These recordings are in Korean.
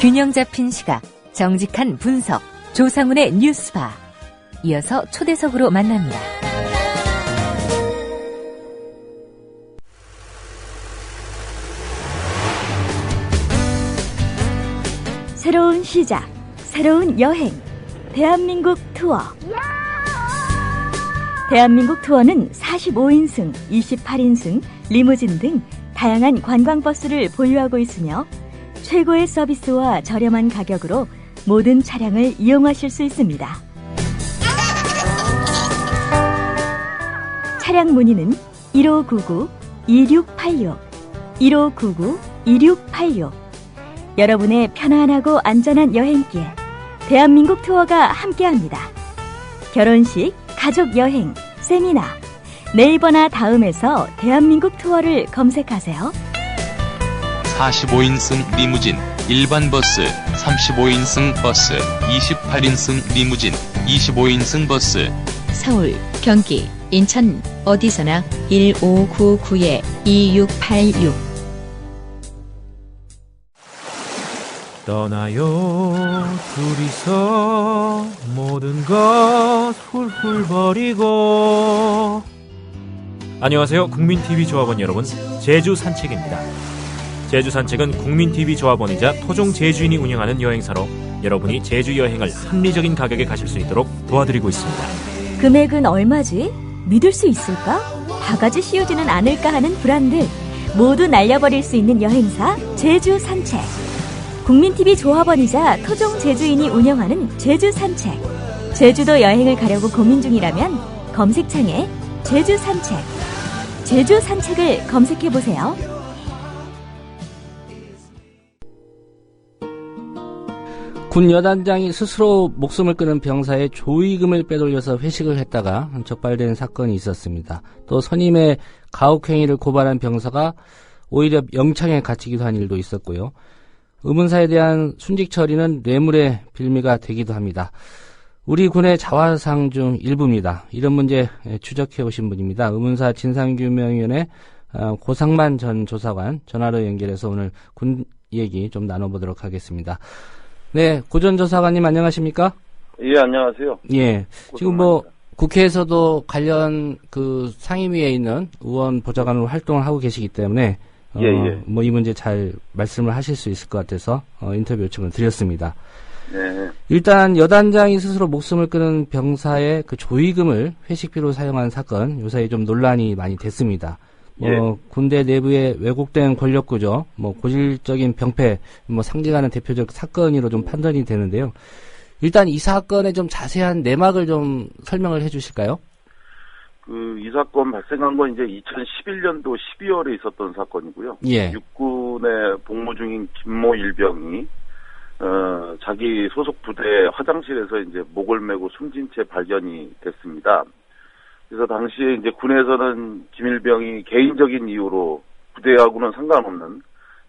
균형 잡힌 시각, 정직한 분석, 조상훈의 뉴스바. 이어서 초대석으로 만납니다. 새로운 시작, 새로운 여행, 대한민국 투어. 대한민국 투어는 45인승, 28인승, 리무진 등 다양한 관광버스를 보유하고 있으며 최고의 서비스와 저렴한 가격으로 모든 차량을 이용하실 수 있습니다. 차량 문의는 1599-2686, 1599-2686. 여러분의 편안하고 안전한 여행길, 대한민국 투어가 함께합니다. 결혼식, 가족 여행, 세미나, 네이버나 다음에서 대한민국 투어를 검색하세요. 45인승 리무진, 일반 버스, 35인승 버스, 28인승 리무진, 25인승 버스, 서울, 경기, 인천 어디서나 1599-2686 떠나요 둘이서 모든 것 훌훌 버리고. 안녕하세요 국민TV 조합원 여러분. 제주 산책입니다 제주 산책은 국민TV 조합원이자 토종 제주인이 운영하는 여행사로 여러분이 제주 여행을 합리적인 가격에 가실 수 있도록 도와드리고 있습니다 금액은 얼마지? 믿을 수 있을까? 바가지 씌우지는 않을까 하는 불안들 모두 날려버릴 수 있는 여행사 제주 산책. 국민TV 조합원이자 토종 제주인이 운영하는 제주 산책. 제주도 여행을 가려고 고민 중이라면 검색창에 제주 산책. 제주 산책을 검색해 보세요. 군 여단장이 스스로 목숨을 끊은 병사의 조의금을 빼돌려서 회식을 했다가 적발된 사건이 있었습니다. 또 선임의 가혹행위를 고발한 병사가 오히려 영창에 갇히기도 한 일도 있었고요. 의문사에 대한 순직 처리는 뇌물의 빌미가 되기도 합니다. 우리 군의 자화상 중 일부입니다. 이런 문제 추적해 오신 분입니다. 의문사 진상규명위원회 어, 고상만 전 조사관 전화로 연결해서 오늘 군 얘기 좀 나눠보도록 하겠습니다. 네, 고전 조사관님 안녕하십니까? 예, 안녕하세요. 예. 지금 뭐 국회에서도 관련 그 상임위에 있는 의원 보좌관으로 활동을 하고 계시기 때문에 어, 예, 예. 뭐 이 문제 잘 말씀을 하실 수 있을 것 같아서 어, 인터뷰 요청을 드렸습니다. 네. 일단 여단장이 스스로 목숨을 끊은 병사의 그 조의금을 회식비로 사용한 사건 요사이 좀 논란이 많이 됐습니다. 뭐 예. 군대 내부의 왜곡된 권력 구조, 뭐 고질적인 병폐, 뭐 상징하는 대표적 사건으로 좀 판단이 되는데요. 일단 이 사건의 좀 자세한 내막을 좀 설명을 해주실까요? 그, 이 사건 발생한 건 이제 2011년도 12월에 있었던 사건이고요. 예. 육군에 복무 중인 김모 일병이, 어, 자기 소속 부대 화장실에서 이제 목을 메고 숨진 채 발견이 됐습니다. 그래서 당시에 이제 군에서는 김일병이 개인적인 이유로 부대하고는 상관없는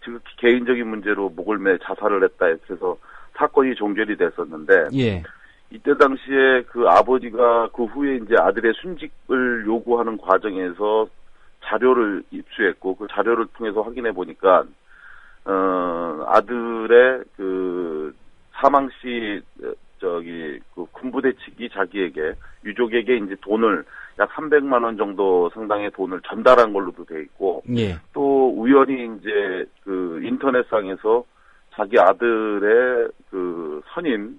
지극히 개인적인 문제로 목을 매 자살을 했다 해서 사건이 종결이 됐었는데 예. 이때 당시에 그 아버지가 그 후에 이제 아들의 순직을 요구하는 과정에서 자료를 입수했고 그 자료를 통해서 확인해 보니까 어 아들의 그 사망 시 어, 저기 그 군부대 측이 자기에게 유족에게 이제 돈을 약 300만 원 정도 상당의 돈을 전달한 걸로도 돼 있고 예. 또 우연히 이제 그 인터넷상에서 자기 아들의 그 선임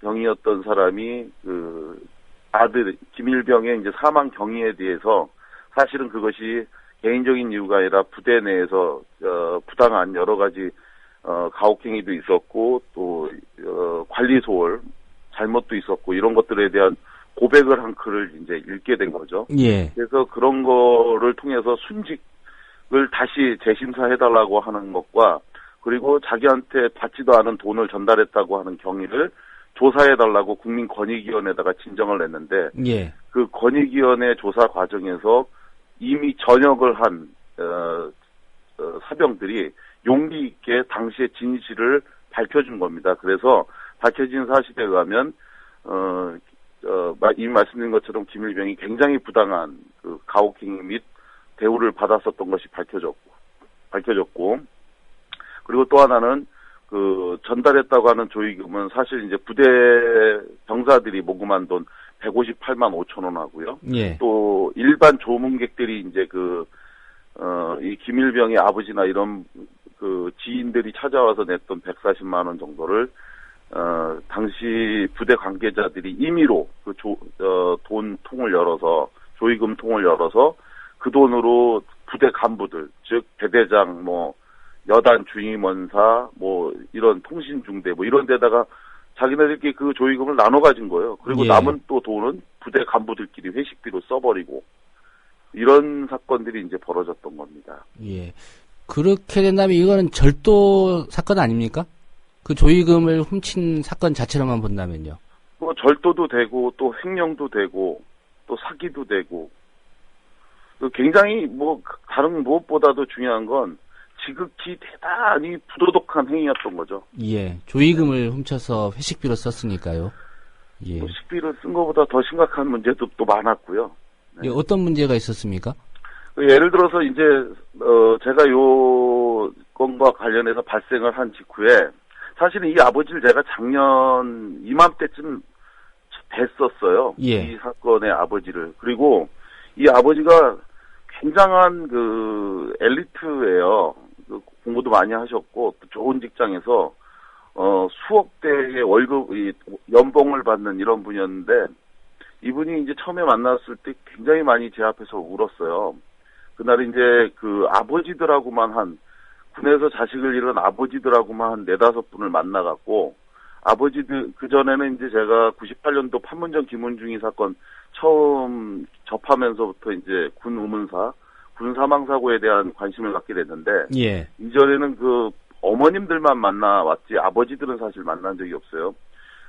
병이었던 사람이 그 아들 김일병의 이제 사망 경위에 대해서 사실은 그것이 개인적인 이유가 아니라 부대 내에서 어, 부당한 여러 가지 어, 가혹행위도 있었고 또 어, 관리 소홀 잘못도 있었고 이런 것들에 대한 고백을 한 글을 이제 읽게 된 거죠. 예. 그래서 그런 거를 통해서 순직을 다시 재심사해달라고 하는 것과 그리고 자기한테 받지도 않은 돈을 전달했다고 하는 경위를 조사해달라고 국민권익위원회에다가 진정을 냈는데 예. 그 권익위원회 조사 과정에서 이미 전역을 한 어, 어, 사병들이 용기 있게 당시의 진실을 밝혀준 겁니다. 그래서 밝혀진 사실에 의하면 어, 어, 마- 이미 말씀드린 것처럼 김일병이 굉장히 부당한 그 가혹행위 및 대우를 받았었던 것이 밝혀졌고 밝혀졌고 그리고 또 하나는 그 전달했다고 하는 조의금은 사실 이제 부대 병사들이 모금한 돈 158만 5천 원 하고요. 예. 또 일반 조문객들이 이제 그 어, 이 김일병의 아버지나 이런 그 지인들이 찾아와서 냈던 140만 원 정도를 어, 당시 부대 관계자들이 임의로 그 조, 어, 돈 통을 열어서 조의금 통을 열어서 그 돈으로 부대 간부들 즉 대대장 뭐 여단 주임원사 뭐 이런 통신 중대 뭐 이런 데다가 자기네들끼리 그 조의금을 나눠 가진 거예요. 그리고 예. 남은 또 돈은 부대 간부들끼리 회식비로 써버리고 이런 사건들이 이제 벌어졌던 겁니다. 예. 그렇게 된다면 이거는 절도 사건 아닙니까? 그 조의금을 훔친 사건 자체로만 본다면요. 뭐 절도도 되고 또 횡령도 되고 또 사기도 되고 그 굉장히 뭐 다른 무엇보다도 중요한 건 지극히 대단히 부도덕한 행위였던 거죠. 예. 조의금을 훔쳐서 회식비로 썼으니까요. 예. 또 식비를 쓴 것보다 더 심각한 문제도 또 많았고요. 예, 어떤 문제가 있었습니까? 그 예를 들어서 이제 어 제가 요 건과 관련해서 발생을 한 직후에 사실은 이 아버지를 제가 작년 이맘때쯤 뵀었어요. 예. 이 사건의 아버지를 그리고 이 아버지가 굉장한 그 엘리트예요. 그 공부도 많이 하셨고 또 좋은 직장에서 어 수억 대의 월급 이 연봉을 받는 이런 분이었는데 이분이 이제 처음에 만났을 때 굉장히 많이 제 앞에서 울었어요. 그날 이제 그 아버지들하고만 한 군에서 자식을 잃은 아버지들하고만 한 네다섯 분을 만나갖고 아버지들 그 전에는 이제 제가 98년도 판문점 김은중이 사건 처음 접하면서부터 이제 군 우문사 군 사망 사고에 대한 관심을 갖게 됐는데 예. 이전에는 그 어머님들만 만나 왔지 아버지들은 사실 만난 적이 없어요.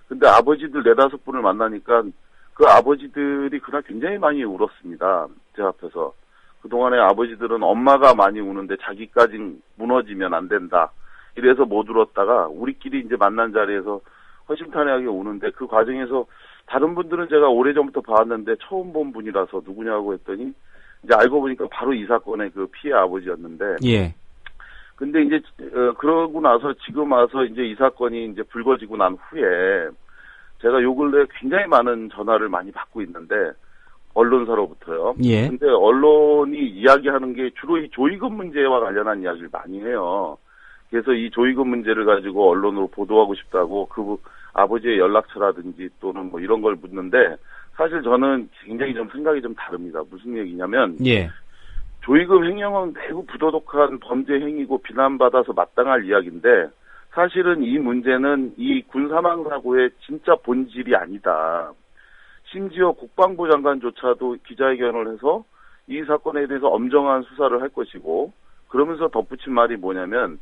근데 아버지들 네다섯 분을 만나니까 그 아버지들이 그날 굉장히 많이 울었습니다. 제 앞에서. 그동안에 아버지들은 엄마가 많이 우는데 자기까지 무너지면 안 된다. 이래서 못 울었다가 우리끼리 이제 만난 자리에서 허심탄회하게 우는데 그 과정에서 다른 분들은 제가 오래전부터 봐왔는데 처음 본 분이라서 누구냐고 했더니 이제 알고 보니까 바로 이 사건의 그 피해 아버지였는데 예. 근데 이제 어, 그러고 나서 지금 와서 이제 이 사건이 이제 불거지고 난 후에 제가 요 근래 굉장히 많은 전화를 많이 받고 있는데 언론사로부터요. 예. 근데 언론이 이야기하는 게 주로 이 조의금 문제와 관련한 이야기를 많이 해요. 그래서 이 조의금 문제를 가지고 언론으로 보도하고 싶다고 그 아버지의 연락처라든지 또는 뭐 이런 걸 묻는데 사실 저는 굉장히 좀 생각이 좀 다릅니다. 무슨 얘기냐면 예. 조의금 횡령은 매우 부도덕한 범죄 행위고 비난받아서 마땅할 이야기인데 사실은 이 문제는 이 군사망 사고의 진짜 본질이 아니다. 심지어 국방부 장관조차도 기자회견을 해서 이 사건에 대해서 엄정한 수사를 할 것이고 그러면서 덧붙인 말이 뭐냐면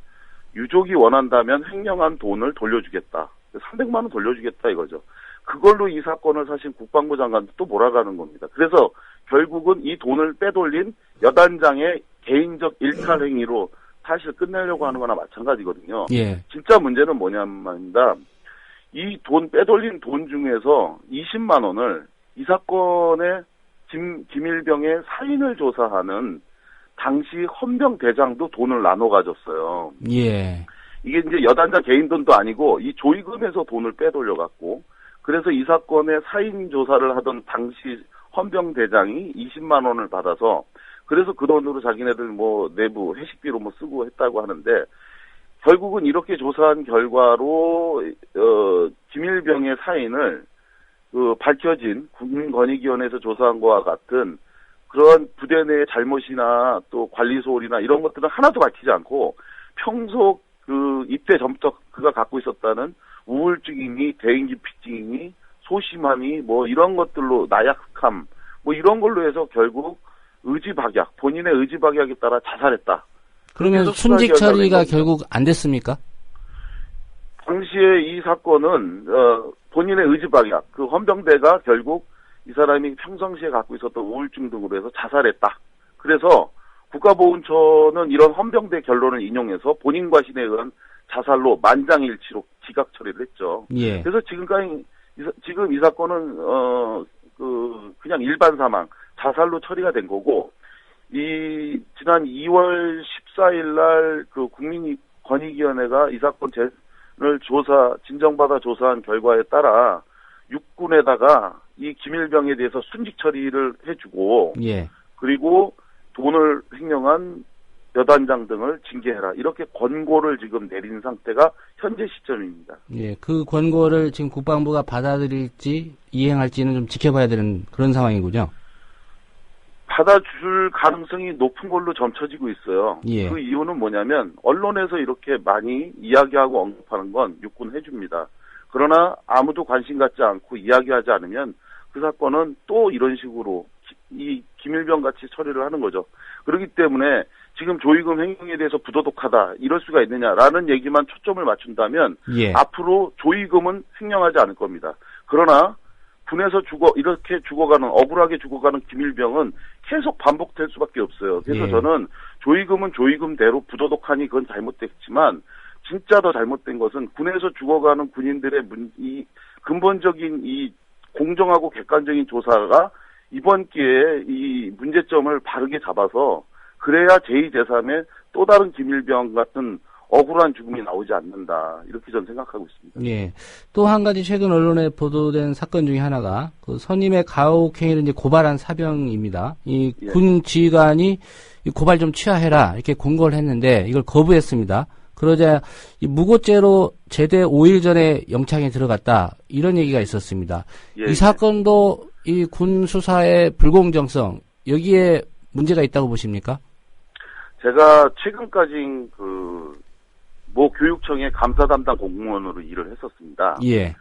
유족이 원한다면 횡령한 돈을 돌려주겠다. 300만 원 돌려주겠다 이거죠. 그걸로 이 사건을 사실 국방부 장관도 또 몰아가는 겁니다. 그래서 결국은 이 돈을 빼돌린 여단장의 개인적 일탈 행위로 사실 끝내려고 하는 거나 마찬가지거든요. 예. 진짜 문제는 뭐냐면입니다. 이 돈 빼돌린 돈 중에서 20만 원을 이 사건의 김, 김일병의 사인을 조사하는 당시 헌병 대장도 돈을 나눠 가졌어요. 예. 이게 이제 여단자 개인 돈도 아니고 이 조의금에서 돈을 빼돌려 갖고 그래서 이 사건의 사인 조사를 하던 당시 헌병 대장이 20만 원을 받아서 그래서 그 돈으로 자기네들 뭐 내부 회식비로 뭐 쓰고 했다고 하는데 결국은 이렇게 조사한 결과로 어 김일병의 사인을 그 밝혀진 국민권익위원회에서 조사한 것과 같은 그런 부대 내의 잘못이나 또 관리 소홀이나 이런 것들은 하나도 밝히지 않고 평소 그 입대 전부터 그가 갖고 있었다는 우울증이니 대인기피증이니 소심함이 뭐 이런 것들로 나약함 뭐 이런 걸로 해서 결국 의지박약 본인의 의지박약에 따라 자살했다. 그러면 순직 처리가. 결국 안 됐습니까? 당시에 이 사건은 어, 본인의 의지박약 그 헌병대가 결국 이 사람이 평상시에 갖고 있었던 우울증 등으로 해서 자살했다. 그래서 국가보훈처는 이런 헌병대 결론을 인용해서 본인 과 신에 의한 자살로 만장일치로 지각 처리를 했죠. 예. 그래서 지금까지 지금 이 사건은 어 그 그냥 일반 사망 자살로 처리가 된 거고 이 지난 2월 14일 날 그 국민권익위원회가 이 사건 제 조사 진정받아 조사한 결과에 따라 육군에다가 이 김일병에 대해서 순직 처리를 해주고 예. 그리고 돈을 횡령한 여단장 등을 징계해라 이렇게 권고를 지금 내린 상태가 현재 시점입니다. 예. 그 권고를 지금 국방부가 받아들일지 이행할지는 좀 지켜봐야 되는 그런 상황이군요. 받아줄 가능성이 높은 걸로 점쳐지고 있어요. 예. 그 이유는 뭐냐면 언론에서 이렇게 많이 이야기하고 언급하는 건 육군 해줍니다. 그러나 아무도 관심 갖지 않고 이야기하지 않으면 그 사건은 또 이런 식으로 기- 이 김일병 같이 처리를 하는 거죠. 그렇기 때문에 지금 조의금 횡령에 대해서 부도덕하다 이럴 수가 있느냐라는 얘기만 초점을 맞춘다면 예. 앞으로 조의금은 횡령하지 않을 겁니다. 그러나 군에서 죽어 이렇게 죽어가는 억울하게 죽어가는 김일병은 계속 반복될 수밖에 없어요. 그래서 예. 저는 조의금은 조의금대로 부도덕하니 그건 잘못됐지만 진짜 더 잘못된 것은 군에서 죽어가는 군인들의 문, 이 근본적인 이 공정하고 객관적인 조사가 이번 기회에 이 문제점을 바르게 잡아서 그래야 제2, 제3의 또 다른 김일병 같은 억울한 죽음이 나오지 않는다. 이렇게 저는 생각하고 있습니다. 예. 또 한 가지 최근 언론에 보도된 사건 중에 하나가 그 선임의 가혹행위를 이제 고발한 사병입니다. 이 예. 군 지휘관이 이 고발 좀 취하해라 이렇게 공고를 했는데 이걸 거부했습니다. 그러자 이 무고죄로 제대 5일 전에 영창에 들어갔다 이런 얘기가 있었습니다. 예, 이 예. 사건도 이 군 수사의 불공정성 여기에 문제가 있다고 보십니까? 제가 최근까지 그, 모 교육청의 감사 담당 공무원으로 일을 했었습니다. 예.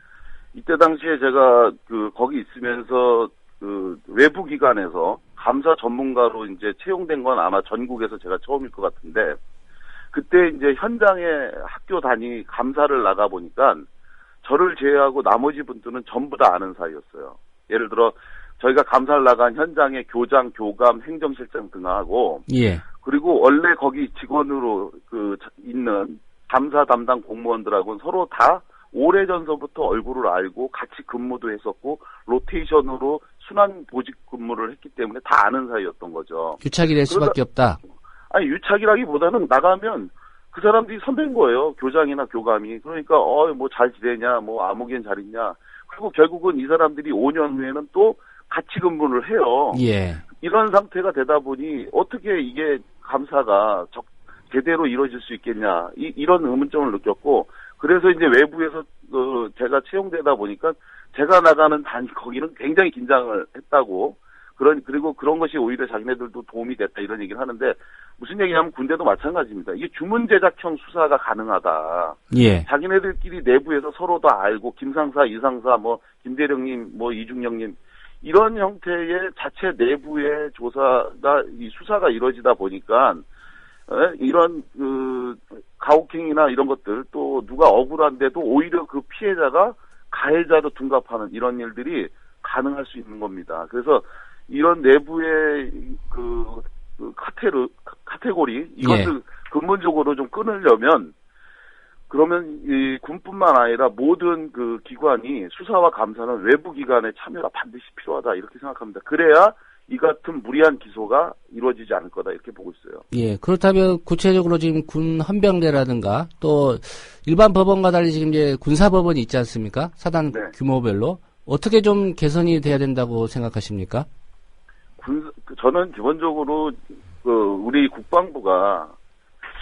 이때 당시에 제가 그, 거기 있으면서 그, 외부 기관에서 감사 전문가로 이제 채용된 건 아마 전국에서 제가 처음일 것 같은데, 그때 이제 현장에 학교 단위 감사를 나가 보니까 저를 제외하고 나머지 분들은 전부 다 아는 사이였어요. 예를 들어 저희가 감사를 나간 현장의 교장, 교감, 행정실장 등하고 예. 그리고 원래 거기 직원으로 그 자- 있는 감사 담당 공무원들하고는 서로 다 오래전서부터 얼굴을 알고 같이 근무도 했었고 로테이션으로 순환 보직 근무를 했기 때문에 다 아는 사이였던 거죠. 유착이 될 수밖에 없다. 아니 유착이라기보다는 나가면 그 사람들이 선배인 거예요. 교장이나 교감이. 그러니까 어 뭐 잘 지내냐, 뭐 아무개는 잘 있냐. 그리고 결국은 이 사람들이 5년 후에는 또 같이 근무를 해요. 예. 이런 상태가 되다 보니 어떻게 이게 감사가 적, 제대로 이루어질 수 있겠냐 이, 이런 의문점을 느꼈고 그래서 이제 외부에서 그 제가 채용되다 보니까 제가 나가는 단 거기는 굉장히 긴장을 했다고 그런 그리고 그런 것이 오히려 자기네들도 도움이 됐다 이런 얘기를 하는데 무슨 얘기냐면 군대도 마찬가지입니다. 이게 주문 제작형 수사가 가능하다. 예. 자기네들끼리 내부에서 서로 다 알고 김상사, 이상사, 뭐 김대령님, 뭐 이중영님 이런 형태의 자체 내부의 조사가 이 수사가 이루어지다 보니까 에, 이런 그 가혹행위나 이런 것들 또 누가 억울한데도 오히려 그 피해자가 가해자도 둔갑하는 이런 일들이 가능할 수 있는 겁니다. 그래서 이런 내부의 그, 그 카테르 카테고리 이것을 근본적으로 좀 끊으려면 그러면 이 군뿐만 아니라 모든 그 기관이 수사와 감사는 외부 기관의 참여가 반드시 필요하다 이렇게 생각합니다. 그래야 이 같은 무리한 기소가 이루어지지 않을 거다 이렇게 보고 있어요. 예, 그렇다면 구체적으로 지금 군 헌병대라든가 또 일반 법원과 달리 지금 이제 군사 법원이 있지 않습니까? 사단 네. 규모별로 어떻게 좀 개선이 돼야 된다고 생각하십니까? 군그 저는 기본적으로 그 우리 국방부가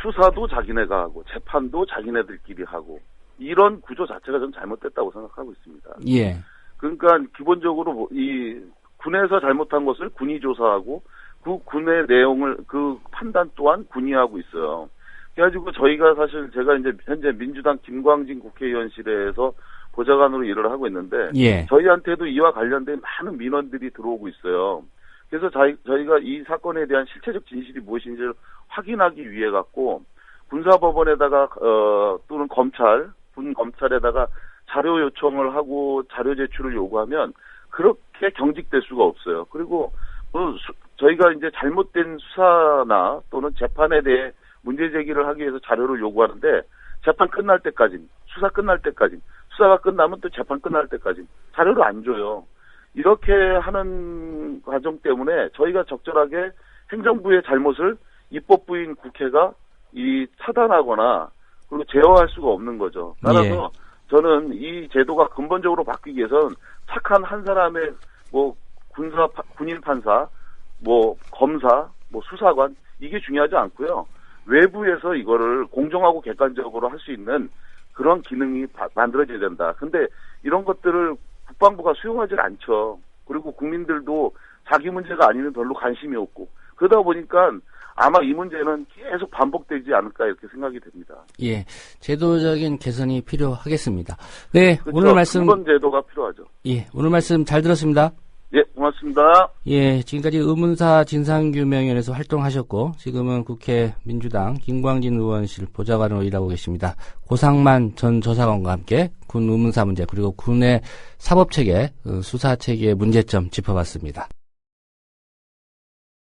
수사도 자기네가 하고 재판도 자기네들끼리 하고 이런 구조 자체가 좀 잘못됐다고 생각하고 있습니다. 예, 그러니까 기본적으로 뭐이 군에서 잘못한 것을 군이 조사하고 그 군의 내용을 그 판단 또한 군이 하고 있어요. 그래가지고 저희가 사실 제가 이제 현재 민주당 김광진 국회의원실에서 보좌관으로 일을 하고 있는데 예, 저희한테도 이와 관련된 많은 민원들이 들어오고 있어요. 그래서 저희, 저희가 이 사건에 대한 실체적 진실이 무엇인지를 확인하기 위해 갖고 군사법원에다가 어, 또는 검찰, 군 검찰에다가 자료 요청을 하고 자료 제출을 요구하면 그렇게 경직될 수가 없어요. 그리고 뭐 수- 저희가 이제 잘못된 수사나 또는 재판에 대해 문제 제기를 하기 위해서 자료를 요구하는데 재판 끝날 때까지 수사 끝날 때까지 수사가 끝나면 또 재판 끝날 때까지 자료를 안 줘요. 이렇게 하는 과정 때문에 저희가 적절하게 행정부의 잘못을 입법부인 국회가 이 차단하거나 그 그리고 제어할 수가 없는 거죠. 따라서 예. 저는 이 제도가 근본적으로 바뀌기 위해선 착한 한 사람의 뭐 군사 파- 군인 판사, 뭐 검사, 뭐 수사관 이게 중요하지 않고요. 외부에서 이거를 공정하고 객관적으로 할 수 있는 그런 기능이 바- 만들어져야 된다. 근데 이런 것들을 국방부가 수용하지 않죠. 그리고 국민들도 자기 문제가 아니면 별로 관심이 없고 그러다 보니까 아마 이 문제는 계속 반복되지 않을까 이렇게 생각이 됩니다. 예, 제도적인 개선이 필요하겠습니다. 네, 그렇죠? 오늘 말씀 근본 제도가 필요하죠. 예, 오늘 말씀 잘 들었습니다. 예, 고맙습니다. 예, 지금까지 의문사 진상규명위원회에서 활동하셨고 지금은 국회 민주당 김광진 의원실 보좌관으로 일하고 계십니다. 고상만 전 조사관과 함께 군 의문사 문제 그리고 군의 사법 체계, 어, 수사 체계의 문제점 짚어봤습니다.